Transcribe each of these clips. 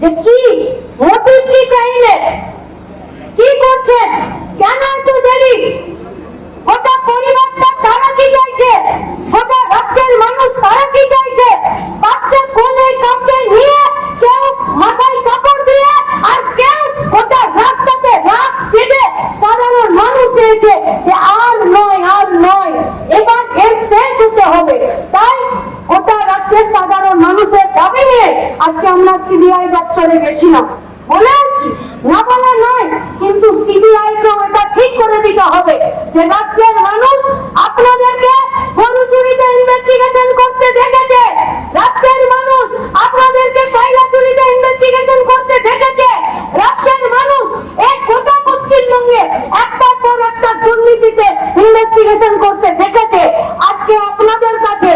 যে কি? মোটিভ কি ক্রাইমের কি করছেন? কেন এত দেরি গোটা পরিবারটা তারা কি চাইছে গোটা রাজ্যের মানুষ তারা কি চাইছে বাচ্চা কোলে কাপড়ে নিয়ে কেউ মাথায় কাপড় দিয়ে আর কেউ গোটা রাস্তাতে রাত চেপে সাধারণ মানুষ চেয়েছে যে আর নয় আর নয় এবার এর শেষ হতে হবে তাই গোটা রাজ্যের সাধারণ মানুষের দাবি নিয়ে আজকে আমরা সিবিআই দপ্তরে গেছিলাম। বলে আছি, না বলা নয়, কিন্তু সিবিআই কেও এটা ঠিক করে দিতে হবে যে রাজ্যের মানুষ আপনাদেরকে গরু চুরিতে ইনভেস্টিগেশন করতে দেখেছে। রাজ্যের মানুষ আপনাদেরকে কয়লা চুরিতে ইনভেস্টিগেশন করতে দেখেছে। রাজ্যের মানুষ এক গোটা পশ্চিমবঙ্গে একটার পর একটা দুর্নীতিতে ইনভেস্টিগেশন করতে দেখেছে। আজকে আপনাদের কাছে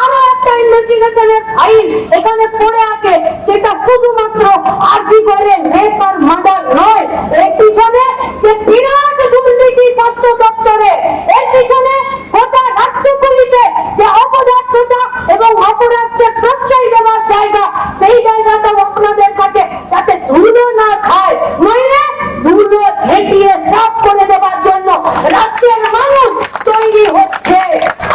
আরও একটা ইনভেস্টিগেশনের ফাইল এখানে পড়ে আছে সেটা শুধুমাত্র আরজি করে রেপ আর মার্ডার নয় এর পিছনে যে বিরাট দুর্নীতি স্বাস্থ্য দপ্তরে এর পিছনে গোটা রাজ্য পুলিশে যে অপদার্থতা এবং অপরাধকে প্রশ্রয় দেওয়ার জায়গা সেই জায়গাটা আপনাদের কাছে যাতে ধুলো না খায় নইলে ধুলো ঝেঁটিয়ে সাফ করে দেওয়ার জন্য রাজ্যের মানুষ তৈরি হচ্ছে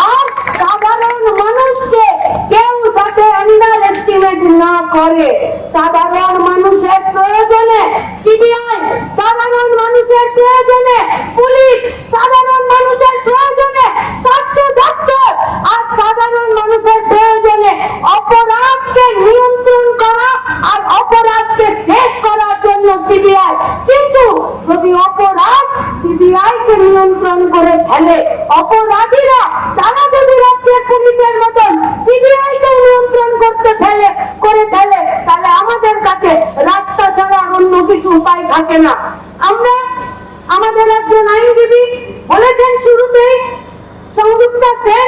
আর সাধারণ মানুষকে কেউ যাতে আন্ডার এস্টিমেট না করে সাধারণ মানুষের প্রয়োজনে সিবিআই সাধারণ মানুষের প্রয়োজনে পুলিশ সাধারণ মানুষের প্রয়োজনে স্বাস্থ্য দপ্তর আর সাধারণ মানুষের প্রয়োজনে অপরাধকে নিয়ন্ত্রণ করা আর অপরাধকে শেষ করার জন্য সিবিআই কিন্তু যদি অপরাধ সিবিআই কে নিয়ন্ত্রণ করে ফেলে অপরাধীরা তারা যদি রাজ্যের পুলিশের মতন সিবিআই কে নিয়ন্ত্রণ করতে ফেলে, করে ফেলে, তাহলে আমাদের কাছে রাস্তা ছাড়া অন্য কিছু উপায় থাকে না। আমরা আমাদের একজন আইনজীবী বলেছেন শুরুতেই, সংযুক্তা সেন,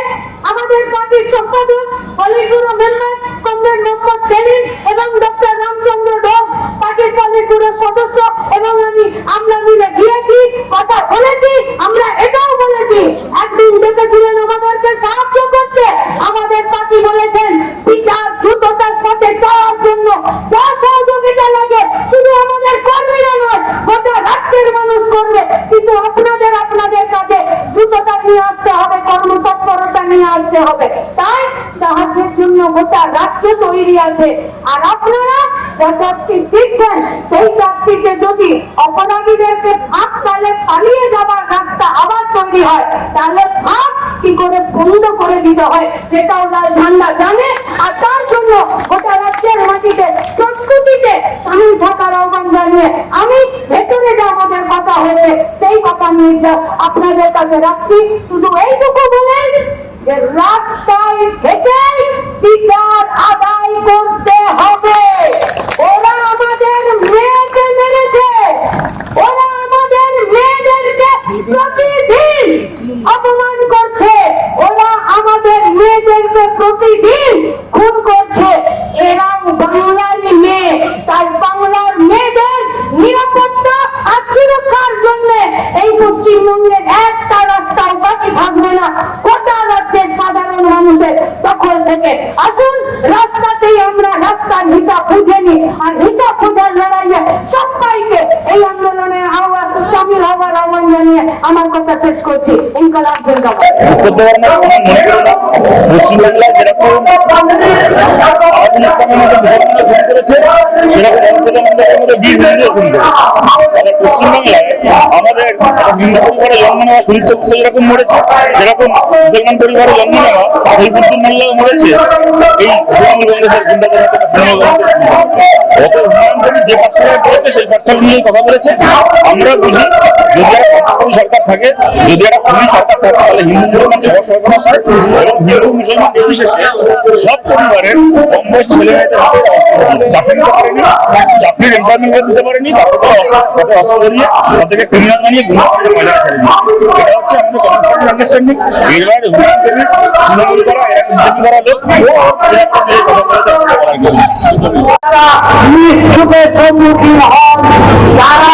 আমাদের পার্টির সম্পাদক politburo member comrade Mohammad Salim এবং ডক্টর রামচন্দ্র ডোম পার্টির পলিটব্যুরোর সদস্য এবং আমি, আমরা মিলে গিয়েছি, কথা বলেছি, আমরা এটাও বলেছি একদিন ডেকেছিলেন আমাদেরকে সাহায্য করতে আমাদের পার্টি বলেছেন বিচার দ্রুততার সাথে চাওয়ার জন্য যা সহযোগিতা লাগে শুধু আমাদের কর্মীরা নয় গোটা রাজ্যের মানুষ করবে কিন্তু আপনাদের আপনাদের কাছে দ্রুততা নিয়ে আসতে হবে কর্মতৎপরতা নিয়ে আসতে হবে তাই সাহায্যের জন্য গোটা আছে। আর আপনারা যা চার্জশিট দিচ্ছেন, সেই চার্জশিটে যদি অপরাধীদেরকে ফাঁক তাহলে পালিয়ে যাওয়ার রাস্তা আবার তৈরি হয়, তাহলে ফাঁক কি করে বন্ধ করে দিতে হয় সেটাও লাল ঝান্ডা জানে। আর তার জন্য গোটা রাজ্যের মাটিতে, সংস্কৃতিতে সামিল থাকার আহ্বান জানিয়ে আমি ভেতরে যা আমাদের কথা হয়েছে, সেই কথা নিয়ে আপনাদের কাছে রাখছি। শুধু এইটুকু বলেন যে রাস্তায় থেকে বিচার আদায় করতে হবে। ওরা আমাদের মেয়েকে মেরেছে। ওরা আমাদের মেয়েদেরকে প্রতিদিন অপমান করছে। ওরা আমাদের মেয়েদেরকে প্রতিদিন খুন করছে। এরাও বাংলারই মেয়ে। তাই বাংলার মেয়েদের নিরাপত্তা আর সুরক্ষার জন্য এই পশ্চিমবঙ্গের একটা রাস্তাও বাকি থাকবে না গোটা রাজ্যের সাধারণ মানুষের দখল থেকে আসুন রাস্তাতেই আমরা রাস্তার হিসাব বুঝে নিই আর হিসাব বোঝার লড়াইয়ে সবাইকে এই আন্দোলনের আহ্বান সামিল হওয়ার আহ্বান জানিয়ে আমার কথা শেষ করছি ইনকালাব জিন্দাবাদ করতে পারে না আমার মনে করি না পশ্চিমবাংলায় যেরকম করেছে। সেরকম অন্তর্জালের মতো বীর হিন্দু খুন করে। মানে পশ্চিমবাংলায় আমাদের হিন্দু পরিবারে জন্ম নেওয়া সুদীপ্ত গুপ্ত যেরকম মরেছে সেরকম মুসলমান পরিবারে জন্ম নেওয়া সৈফুদ্দিন মোল্লাও মরেছে। এই তৃণমূল কংগ্রেসের গুন্ডাদের হাতে তৃণমূল কংগ্রেসের গত উন্নয়ন কবি যে পাঠশালা করেছে সেই পাঠশালা নিয়ে কথা বলেছে। আমরা বুঝি যদি একটা সরকার থাকে যদি একটা খুবই সরকার থাকে তাহলে হিন্দু মুসলমান সবার সরকার আছে এবং হিন্দু মুসলমান নির্বিশেষে সব পরিবারের কম বয়স ছেলে মেয়েদের। চাকরি চাকরির এমপ্লয়মেন্ট দিতে পারেনি তারপরে অস্ত্র অস্ত্র নিশ্চুপের সম্মুখীন হন, যারা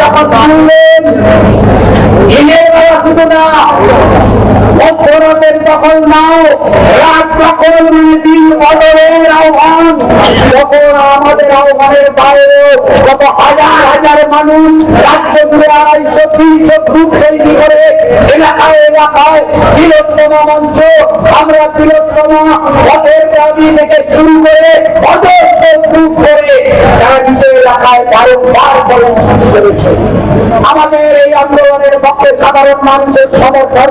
যখন তুললেন দিনের শুধু না দখল নাও, রাত যখন দিন বদলের আহ্বান। তখন আমাদের আহ্বানের বাইরে কত হাজার হাজার মানুষ রাজ্য জুড়ে আড়াইশো তিনশো গ্রুপ তৈরি করে এলাকায় এলাকায় মঞ্চ, আমরা পথের দাবি থেকে শুরু করে অজস্র গ্রুপ করে তারা নিজ এলাকায় আমাদের এই আন্দোলনের পক্ষে সাধারণ মানুষের সমর্থন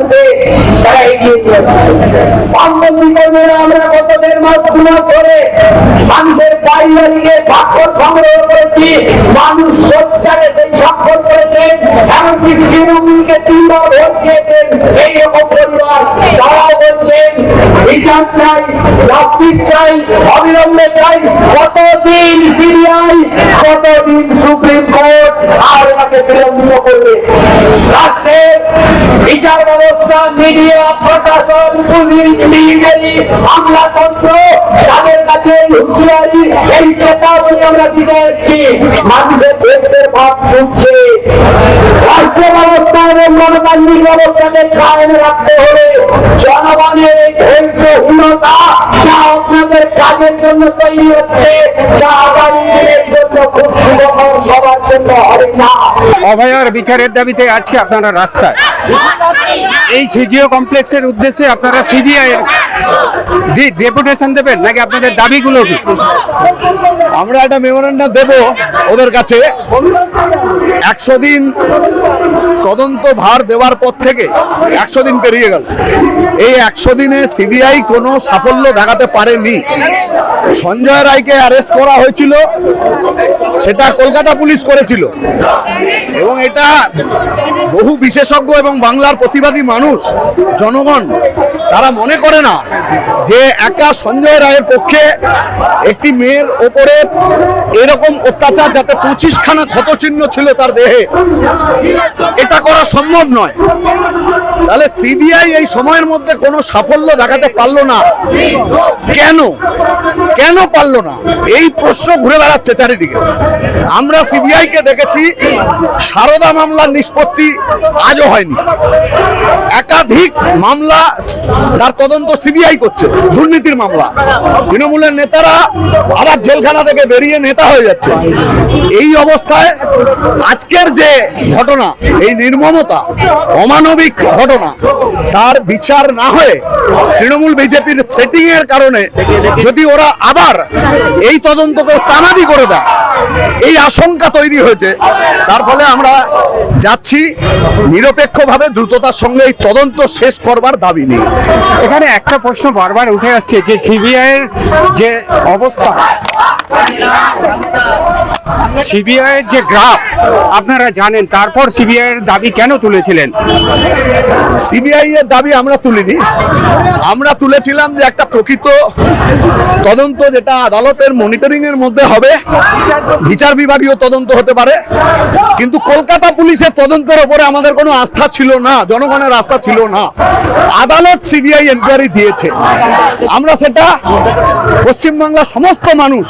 তারা এগিয়ে নিয়ে আমরা গত দেড় মাস মানুষের বাড়ি স্বাক্ষর সংগ্রহ করেছি, মানুষ সোচ্চারে সেই স্বাক্ষর করেছেন, এমনকি তৃণমূলকে তিনবার ভোট দিয়েছেন, এই পরিবার তারাও বলছেন, বিচার চাই জাস্টিস চাই, অবিলম্বে চাই, কতদিন সিবিআই কতদিন সুপ্রিম কোর্ট আর ওনাকে বিলম্বিত করবে রাষ্ট্রের বিচার ব্যবস্থা মিডিয়া, প্রশাসন, পুলিশ মিলিটারি আমলাতন্ত্র, তাদের কাছে এই আমরা দিতে যাচ্ছি মানুষের দেশের ভাব জনগণের এই জন্য খুব সবার জন্য না। অভয়ার বিচারের দাবিতে আজকে আপনারা রাস্তায়। এই সিজিও কমপ্লেক্সের উদ্দেশ্যে আপনারা সিবিআই ডেপুটেশন দেবেন নাকি আপনাদের দাবিগুলো কি? আমরা একটা মেমোরেন্ডাম দেব ওদের কাছে। একশো দিন তদন্ত ভার দেওয়ার পর থেকে একশো দিন পেরিয়ে গেল। এই একশো দিনে সিবিআই কোনো সাফল্য দেখাতে পারেনি। সঞ্জয় রায়কে অ্যারেস্ট করা হয়েছিল, সেটা কলকাতা পুলিশ করেছিল। এবং এটা বহু বিশেষজ্ঞ এবং বাংলার প্রতিবাদী মানুষ, জনগণ তারা মনে করে না যে একা সঞ্জয় রায়ের পক্ষে একটি মেয়ের ওপরে এরকম অত্যাচার যাতে পঁচিশখানা ক্ষতচিহ্ন ছিল তার দেহে, এটা করা সম্ভব নয়। তাহলে সিবিআই এই সময়ের মধ্যে কোনো সাফল্য দেখাতে পারল না। কেন? কেন পারল না? এই প্রশ্ন ঘুরে বেড়াচ্ছে চারিদিকে। আমরা সিবিআই কে দেখেছি, সারদা মামলার নিষ্পত্তি আজও হয়নি। একাধিক মামলা তার তদন্ত সিবিআই করছে, দুর্নীতির মামলা। তৃণমূলের নেতারা আবার জেলখানা থেকে বেরিয়ে নেতা হয়ে যাচ্ছে। এই অবস্থায় আজকের যে ঘটনা, এই নির্মমতা, অমানবিক ঘটনা তার বিচার না হয়ে তৃণমূল বিজেপির সেটিং এর কারণে যদি ওরা আবার এই তদন্তকে তানাদি করে দেয়, এই আশঙ্কা তৈরি হয়েছে। তার ফলে আমরা যাচ্ছি নিরপেক্ষভাবে দ্রুততার সঙ্গে এই তদন্ত শেষ করবার দাবি নিয়ে। এখানে একটা প্রশ্ন বারবার উঠে আসছে যে সিবিআই এর যে অবস্থা সিবিআই এর যে গ্রাফ, আপনারা জানেন, তারপর সিবিআই এর দাবি কেন তুলেছিলেন? সিবিআই এর দাবি আমরা তুলিনি। আমরা তুলেছিলাম যে একটা প্রকৃত তদন্ত যেটা আদালতের মনিটরিং এর মধ্যে হবে। বিচার বিভাগীয় তদন্ত হতে পারে। কিন্তু কলকাতা পুলিশের তদন্তের উপরে আমাদের কোনো আস্থা ছিল না, জনগণের আস্থা ছিল না। আদালত সিবিআই এনকোয়ারি দিয়েছে। আমরা সেটা পশ্চিমবাংলার সমস্ত মানুষ,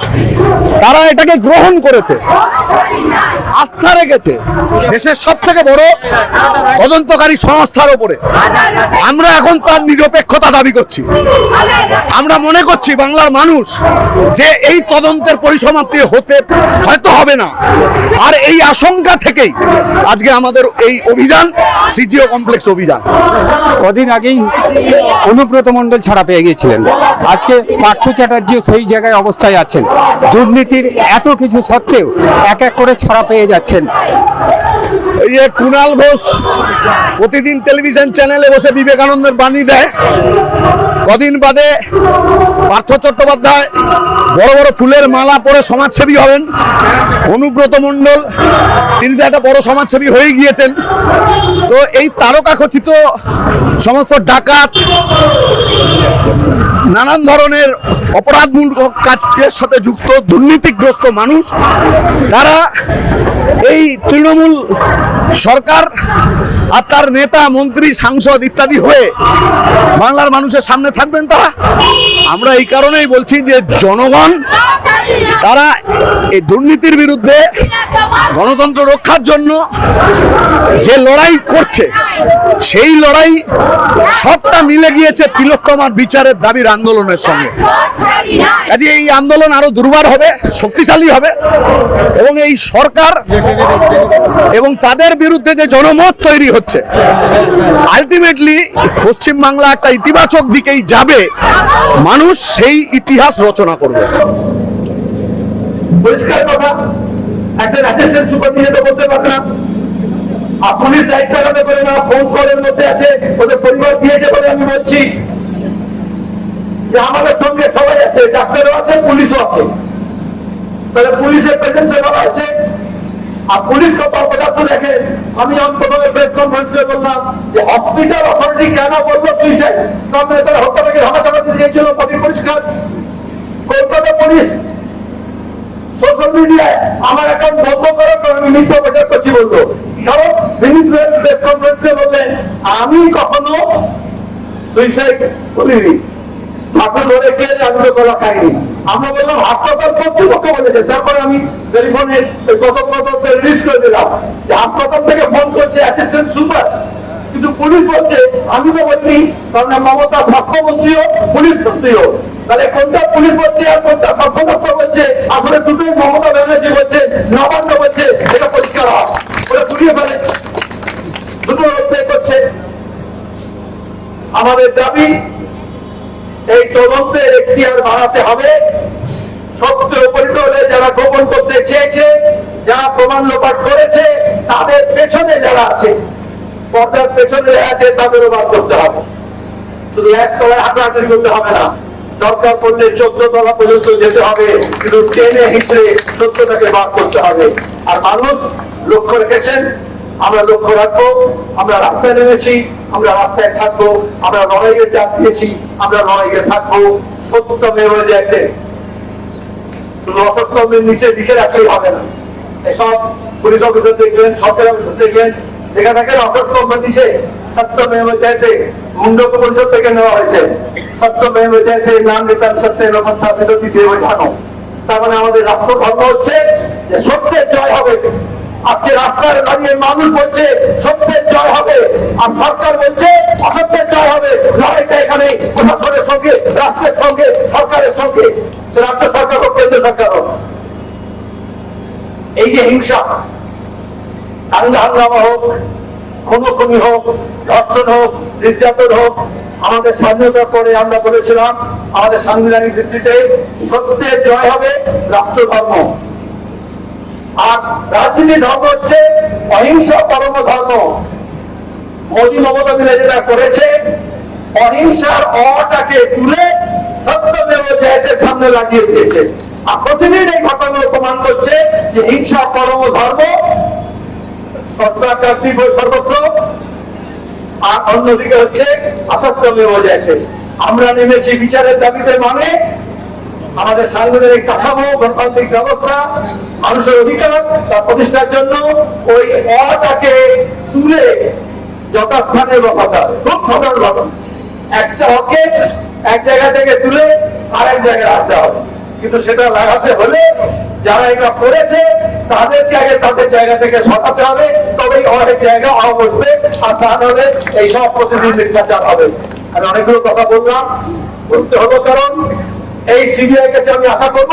তারা এটাকে গ্রহণ করেছে। আস্থা রেখেছে। দেশের সব থেকে বড় তদন্তকারী সংস্থার উপরে আমরা এখন তার নিরপেক্ষতা দাবি করছি। আমরা মনে করছি বাংলার মানুষ যে এই তদন্তের পরিসমাপ্তি হতে হয়তো হবে না। আর এই আশঙ্কা থেকেই আজকে আমাদের এই অভিযান, সিজিও কমপ্লেক্স অভিযান। কদিন আগেই অনুব্রত মণ্ডল ছাড়া পেয়ে গিয়েছিলেন। আজকে পার্থ চ্যাটার্জিও সেই জায়গায় অবস্থায় আছেন। দুর্নীতির এত কিছু সত্ত্বেও এক এক করে ছাড়া পেয়ে যাচ্ছেন। এই যে কুণাল ঘোষ প্রতিদিন টেলিভিশন চ্যানেলে বসে বিবেকানন্দের বাণী দেয়। কদিন বাদে পার্থ চট্টোপাধ্যায় বড় বড় ফুলের মালা পরে সমাজসেবী হবেন। অনুব্রত মণ্ডল, তিনি তো একটা বড় সমাজসেবী হয়ে গিয়েছেন। তো এই তারকা খচিত সমস্ত ডাকাত নানান ধরনের অপরাধমূলক কাজের সাথে যুক্ত দুর্নীতিগ্রস্ত মানুষ, তারা এই তৃণমূল সরকার আর তার নেতা, মন্ত্রী, সাংসদ ইত্যাদি হয়ে বাংলার মানুষের সামনে থাকবেন তারা? আমরা এই কারণেই বলছি যে জনগণ, তারা এই দুর্নীতির বিরুদ্ধে গণতন্ত্র রক্ষার জন্য যে লড়াই করছে, সেই লড়াই সবটা মিলে গিয়েছে তিলোত্তমার বিচারের দাবির আন্দোলনের সঙ্গে। কাজে এই আন্দোলন আরও দুর্বার হবে শক্তিশালী হবে এবং এই সরকার এবং তাদের বিরুদ্ধে যে জনমত তৈরি হচ্ছে আলটিমেটলি পশ্চিমবাংলা একটা ইতিবাচক দিকেই যাবে মানুষ সেই ইতিহাস রচনা করবে। পরিষ্কার কথা একটা অ্যাসিস্ট্যান্ট সুপারভাইজার বলতে পারবে না। আর পুলিশ দায়িত্ব পারে না ফোন কলের মধ্যে আছে ওদের পরিবার দিয়েছে বলে আমি বলছি আমাদের সঙ্গে সবাই আছে, ডাক্তারও আছে, পুলিশও আছে। তাহলে পুলিশের প্রেজেন্সে বলা আছে আর পুলিশ কত দেখে আমি প্রথমে প্রেস কনফারেন্স করে বললাম যে হসপিটাল অথরিটি কেন বললেন, আমি কখনো সুইসাইড করিনি। আমি করে দিলাম যে থেকে করছে সুপার কিন্তু পুলিশ বলছে, আমি তো বলিনি, কারণ মমতা স্বাস্থ্যমন্ত্রীও পুলিশ মন্ত্রীও। তাহলে কোনটা পুলিশ বলছে আর কোনটা স্বাস্থ্য দপ্তর বলছে? আসলে দুটোই মমতা ব্যানার্জি বলছে নবান্ন বলছে এটা পরিষ্কার হয় ওরা বুঝিয়ে ফেলে দুটো রোড করছে আমাদের দাবি এই তদন্তের এখতিয়ার বাড়াতে হবে সত্য উপনীত হলে যারা গোপন করতে চেয়েছে যারা লোপাট করেছে, তাদের পেছনে যারা আছে, পর্দার পেছনে যারা আছে তাদেরও বার করতে হবে। শুধু এক তলায় হাঁটাহাঁটি করতে হবে না, দরকার পড়লে চোদ্দ তলা পর্যন্ত যেতে হবে, কিন্তু হিঁচড়ে সত্যটাকে করতে হবে। আর মানুষ লক্ষ্য রেখেছেন, আমরা লক্ষ্য রাখব, আমরা রাস্তায় নেমেছি, আমরা রাস্তায় থাকব, আমরা লড়াইয়ের ডাক দিয়েছি, আমরা লড়াইয়ে থাকব, সত্য মেয়ে যাচ্ছে। শুধু অসত্যমের নিচে লিখে রাখলেই হবে না। পুলিশ অফিসার দেখবেন সরকারি অফিসার অসত্যমের নিচে সত্য মুন্ডক পরিষদ থেকে নেওয়া হয়েছে। সত্য নাম নিতাম সত্য রকমতা বিরোধী দিয়ে বোঝানো তার মানে আমাদের রাষ্ট্র ধর্ম হচ্ছে যে সত্যের জয় হবে। আজকে রাস্তায় দাঁড়িয়ে মানুষ বলছে সত্যের জয় হবে। আর সরকার বলছে, অসত্যের জয় হবে। লড়াইটা এখানে প্রশাসনের সঙ্গে, রাষ্ট্রের সঙ্গে, সরকারের সঙ্গে। রাজ্য সরকার হোক কেন্দ্র সরকার হোক। এই যে হিংসা হাঙ্গামা হোক, খুনোখুনি হোক, ধর্ষণ হোক, নির্যাতন হোক, আমাদের স্বাধীনতার পরে আমরা বলেছিলাম, আমাদের সাংবিধানিক ভিত্তিতে সত্যের জয় হবে রাষ্ট্র ধর্ম। আর রাজনীতি ধর্ম হচ্ছে অহিংসা পরম ধর্ম। মোদী মমতা মিলে যেটা করেছে, অহিংসার অটাকে তুলে সত্যমেব জয়তের সামনে লাগিয়ে দিয়েছে। প্রতিদিন এই প্রমাণ করছে যে হিংসা পরম ধর্ম সর্বত্র, আর অন্যদিকে হচ্ছে জয়তে আমরা নেমেছি বিচারের দাবিতে মানে আমাদের সাংবিধানিক কাঠামো, গণতান্ত্রিক ব্যবস্থা, মানুষের অধিকার তা প্রতিষ্ঠার জন্য ওই অটাকে তুলে যথাস্থানে বসাতে হবে। খুব সাধারণ ঘটনা। একটা হকে এক জায়গা থেকে তুলে আরেক জায়গায় রাখতে হবে। কিন্তু সেটা লাগাতে হলে যারা এটা করেছে, তাদেরকে আগে তাদের জায়গা থেকে সরাতে হবে। তবেই অনেক জায়গা অবস্থে আর তা নাহলে এই সব প্রতিদিন মিথ্যাচার হবে। আর অনেকগুলো কথা বললাম। বলতে হলো কারণ, এই সিবিআই কাছে আমি আশা করব,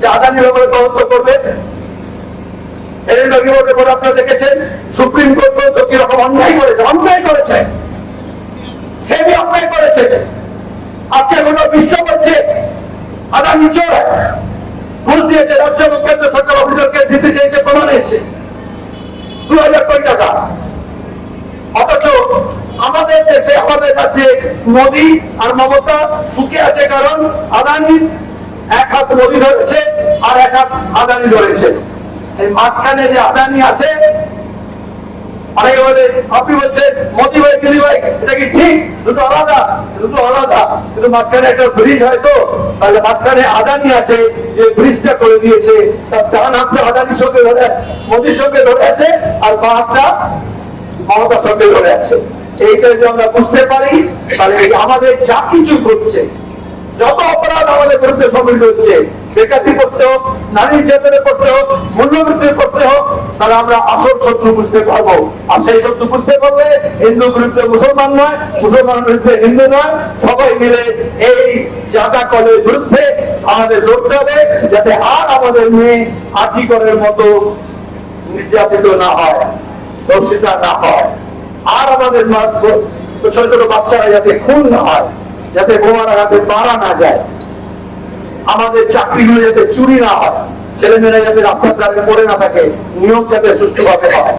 যে আদানি ব্যাপারে তদন্ত করবে। এর রিপোর্টের পর আপনারা দেখেছেন, সুপ্রিম কোর্ট পর্যন্ত কীরকম অন্যায় করেছে অন্যায় করেছে। সেবি অন্যায় করেছে। আজকে কোনো বিশ্ব করছে আদানি চোর ঘুষ দিয়েছে রাজ্য এবং কেন্দ্র সরকার অফিসারকে দিতে চেয়েছে প্রমাণ এসছে। দু হাজার কোটি টাকা। অথচ আমাদের দেশে, আমাদের আর এক হাত আদানি ধরেছে। এই মাঝখানে যে আদানি আছে অনেকে বলে মোদি ভাই ভাই, এটা কি ঠিক? দুটো আলাদা দুটো আলাদা। কিন্তু মাঝখানে একটা ব্রিজ হয়তো তাহলে মাঝখানে আদানি আছে, যে ব্রিজটা করে দিয়েছে। তার ডান হাতটা আদানির সঙ্গে ধরে মোদির সঙ্গে ধরে আছে, আর বা হাতটা মমতার সঙ্গে ধরে আছে। এইটা যদি আমরা বুঝতে পারি, তাহলে আমাদের যা কিছু ঘটছে, যত অপরাধ আমাদের বিরুদ্ধে সম্মিলিত হচ্ছে বেকারি করতে হোক, নারী নির্যাতনে করতে হোক মূল্যবৃদ্ধি করতে হোক, তাহলে আমরা আসল শত্রু বুঝতে পারব। আর সেই শত্রু বুঝতে পারলে হিন্দু বিরুদ্ধে মুসলমান নয়, মুসলমান বিরুদ্ধে হিন্দু নয়, সবাই মিলে এই জাতা কলের বিরুদ্ধে আমাদের লড়তে হবে, যাতে আর আমাদের মেয়ে আর্থিকরের মতো নির্যাতিত না হয় ধর্ষিতা না হয়। আর আমাদের ছোট ছোট বাচ্চারা যাতে খুন না হয়, যাতে বোমারা যাতে মারা না যায়। আমাদের চাকরিগুলো যাতে চুরি না হয়, ছেলেমেয়েরা যাতে রাস্তার পড়ে না থাকে নিয়ম যাতে সুস্থভাবে হয়।